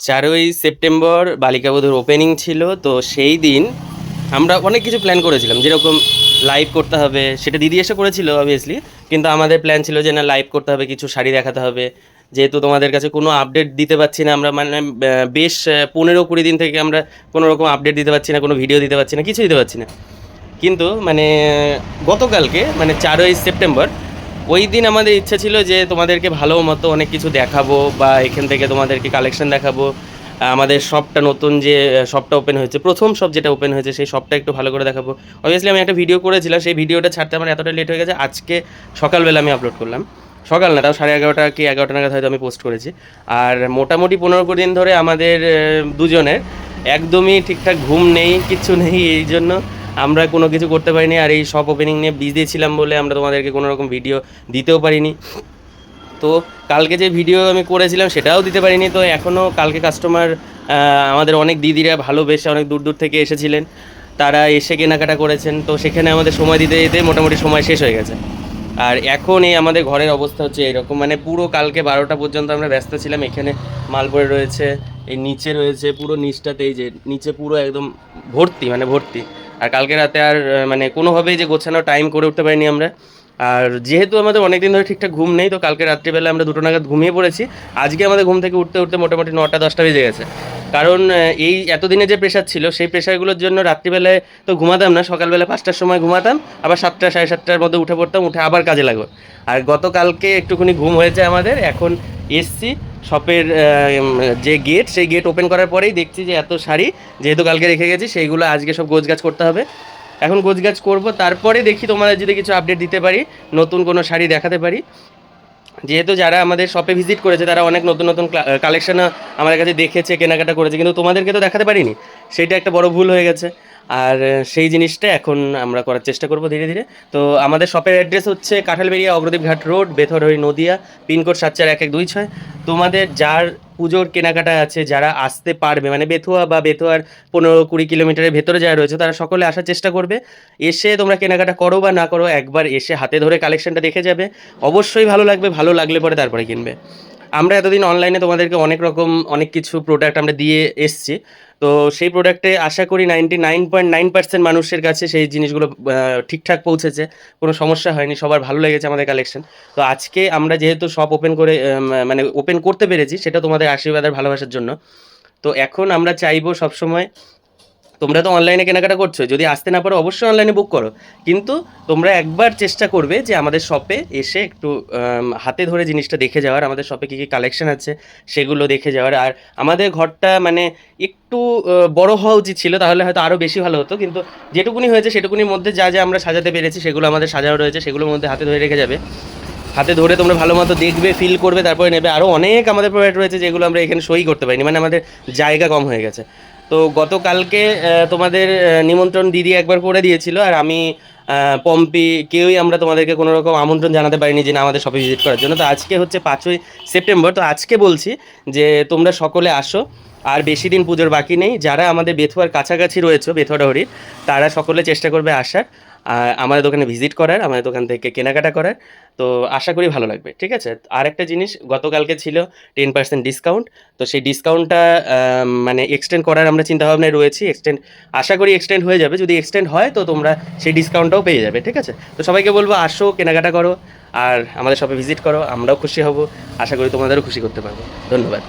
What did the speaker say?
চারই সেপ্টেম্বর বালিকা বধুর ওপেনিং ছিল, তো সেই দিন আমরা অনেক কিছু প্ল্যান করেছিলাম। যেরকম লাইভ করতে হবে, সেটা দিদি এসে করেছিল অবভিয়াসলি কিন্তু আমাদের প্ল্যান ছিল যে না লাইভ করতে হবে, কিছু শাড়ি দেখাতে হবে। যেহেতু তোমাদের কাছে কোনো আপডেট দিতে পারছি না, আমরা মানে বেশ পনেরো কুড়ি দিন থেকে আমরা কোনো রকম আপডেট দিতে পারছি না, কোনো ভিডিও দিতে পারছি না কিছু দিতে পারছি না। কিন্তু মানে গতকালকে মানে চারই সেপ্টেম্বর ওই দিন আমাদের ইচ্ছা ছিল যে তোমাদেরকে ভালো মতো অনেক কিছু দেখাবো বা এখান থেকে তোমাদেরকে কালেকশন দেখাবো। আমাদের শপটা নতুন যে শপটা ওপেন হয়েছে, প্রথম শপ যেটা ওপেন হয়েছে, সেই শপটা একটু ভালো করে দেখাবো। অবভিয়াসলি আমি একটা ভিডিও করেছিলাম, সেই ভিডিওটা ছাড়তে আমার এতটা লেট হয়ে গেছে, আজকে সকালবেলা আমি আপলোড করলাম। সকাল না, তাও সাড়ে এগারোটা কি এগারোটা নাগাদ হয়তো আমি পোস্ট করেছি। আর মোটামুটি পনেরো কুড়ি দিন ধরে আমাদের দুজনের একদমই ঠিকঠাক ঘুম নেই, কিচ্ছু নেই, এই জন্য আমরা কোনো কিছু করতে পারিনি আর এই শপ ওপেনিং নিয়ে বিজি ছিলাম বলে আমরা তোমাদেরকে কোনো রকম ভিডিও দিতেও পারিনি। তো কালকে যে ভিডিও আমি করেছিলাম সেটাও দিতে পারিনি। তো এখনও কালকে কাস্টমার আমাদের অনেক দিদিরা ভালোবেসে অনেক দূর দূর থেকে এসেছিলেন। তারা এসে কেনাকাটা করেছেন। তো সেখানে আমাদের সময় দিতে দিতে মোটামুটি সময় শেষ হয়ে গেছে। আর এখন এই আমাদের ঘরের অবস্থা হচ্ছে এরকম। মানে পুরো কালকে বারোটা পর্যন্ত আমরা ব্যস্ত ছিলাম। এখানে মাল পড়ে রয়েছে, এই নিচে রয়েছে পুরো নিচটাতে এই যে, নিচে পুরো একদম ভর্তি মানে ভর্তি। আর কালকে রাতে আর মানে কোনোভাবেই যে গোছানো টাইম করে উঠতে পারিনি আমরা। আর যেহেতু আমাদের অনেক দিন ধরে ঠিকঠাক ঘুম নেই, তো কালকে রাত্রিবেলা আমরা দুটো নাগাদ ঘুমিয়ে পড়েছি। আজকে আমাদের ঘুম থেকে উঠতে উঠতে মোটামুটি নটা, দশটা বেজে গেছে। কারণ এই এতদিনে যে প্রেশার ছিল, সেই প্রেশারগুলোর জন্য রাত্রিবেলায় তো ঘুমাতাম না। সকালবেলা পাঁচটার সময় ঘুমাতাম, আবার সাতটা, সাড়ে সাতটার মধ্যে উঠে পড়তাম, উঠে আবার কাজে লাগো আর গতকালকে একটুখানি ঘুম হয়েছে আমাদের, এখন এসছি। শপের যে গেট সেই গেট ওপেন করার পরেই দেখছি যে এত শাড়ি যেহেতু কালকে রেখে গেছি, সেইগুলো আজকে সব গোছগাছ করতে হবে। এখন গোছগাছ করব, তারপরে দেখি তোমাদের যদি কিছু আপডেট দিতে পারি, নতুন কোনো শাড়ি দেখাতে পারি। যেহেতু যারা আমাদের শপে ভিজিট করেছে, তারা অনেক নতুন নতুন কালেকশন আমাদের কাছে দেখেছে, কেনাকাটা করেছে, কিন্তু তোমাদেরকে তো দেখাতে পারিনি। সেইটা একটা বড় ভুল হয়ে গেছে। আর সেই জিনিসটা এখন আমরা করার চেষ্টা করব ধীরে ধীরে। তো আমাদের শপের অ্যাড্রেস হচ্ছে কাঁঠালবেড়িয়া অগ্রদীপ ঘাট রোড বেথরহরি নদিয়া পিনকোড সাত চার এক এক দুই ছয়। তোমাদের যার পুজোর কেনাকাটা আছে, যারা আসতে পারবে মানে বেথুয়া বা বেথুয়ার পনেরো কুড়ি কিলোমিটারের ভেতরে যারা রয়েছে, তারা সকলে আসার চেষ্টা করবে। এসে তোমরা কেনাকাটা করো বা না করো, একবার এসে হাতে ধরে কালেকশনটা দেখে যাবে। অবশ্যই ভালো লাগবে, ভালো লাগলে পরে তারপরে কিনবে। আমরা এতদিন অনলাইনে তোমাদেরকে অনেক রকম, অনেক কিছু প্রোডাক্ট আমরা দিয়ে এসছি। তো সেই প্রোডাক্টে আশা করি ninety nine point nine percent মানুষের কাছে সেই জিনিসগুলো ঠিকঠাক পৌঁছেছে। কোনো সমস্যা হয়নি, সবার ভালো লেগেছে আমাদের কালেকশন তো আজকে আমরা যেহেতু শপ ওপেন করে মানে ওপেন করতে পেরেছি, সেটা তোমাদের আশীর্বাদ আর ভালোবাসার জন্য। তো এখন আমরা চাইব সবসময় তোমরা তো অনলাইনে কেনাকাটা করছ, যদি আসতে না পারো অবশ্যই অনলাইনে বুক করো। কিন্তু তোমরা একবার চেষ্টা করবে যে আমাদের শপে এসে একটু হাতে ধরে জিনিসটা দেখে যাওয়ার, আমাদের শপে কী কী কালেকশন আছে সেগুলো দেখে যাওয়ার। আর আমাদের ঘরটা মানে একটু বড় হওয়া উচিত ছিল, তাহলে হয়তো আরও বেশি ভালো হতো। কিন্তু যেটুকুনি হয়েছে সেটুকুনির মধ্যে যা যা আমরা সাজাতে পেরেছি, সেগুলো আমাদের সাজানো রয়েছে, সেগুলোর মধ্যে হাতে ধরে রেখে যাবে। হাতে ধরে তোমরা ভালো মতো দেখবে ফিল করবে, তারপরে নেবে। আরও অনেক আমাদের প্রোডাক্ট রয়েছে যেগুলো আমরা এখানে সই করতে পারিনি মানে আমাদের জায়গা কম হয়ে গেছে। তো গতকালকে তোমাদের নিমন্ত্রণ দিদি একবার করে দিয়েছিল আর আমি পম্পি কেউই আমরা তোমাদেরকে কোনো রকম আমন্ত্রণ জানাতে পারিনি যে না আমাদের শপে ভিজিট করার জন্য। তো আজকে হচ্ছে পাঁচই সেপ্টেম্বর, তো আজকে বলছি যে তোমরা সকলে আসো আর বেশি দিন পুজোর বাকি নেই। যারা আমাদের বেথুয়ার কাছাকাছি রয়েছে বেথুয়া ডহরির তারা সকলে চেষ্টা করবে আসার। আমাদের দোকানে ভিজিট করার, আমাদের দোকান থেকে কেনাকাটা করার। তো আশা করি ভালো লাগবে, ঠিক আছে? আর একটা জিনিস, গতকালকে ছিল টেন পার্সেন্ট ডিসকাউন্ট তো সেই ডিসকাউন্টটা মানে এক্সটেন্ড করার আমরা চিন্তাভাবনায় রয়েছি। এক্সটেন্ড আশা করি এক্সটেন্ড হয়ে যাবে। যদি এক্সটেন্ড হয়, তো তোমরা সেই ডিসকাউন্টটাও পেয়ে যাবে, ঠিক আছে? তো সবাইকে বলব, আসো, কেনাকাটা করো। আর আমাদের শপে ভিজিট করো, আমরাও খুশি হব। আশা করি তোমাদেরও খুশি করতে পারব। ধন্যবাদ।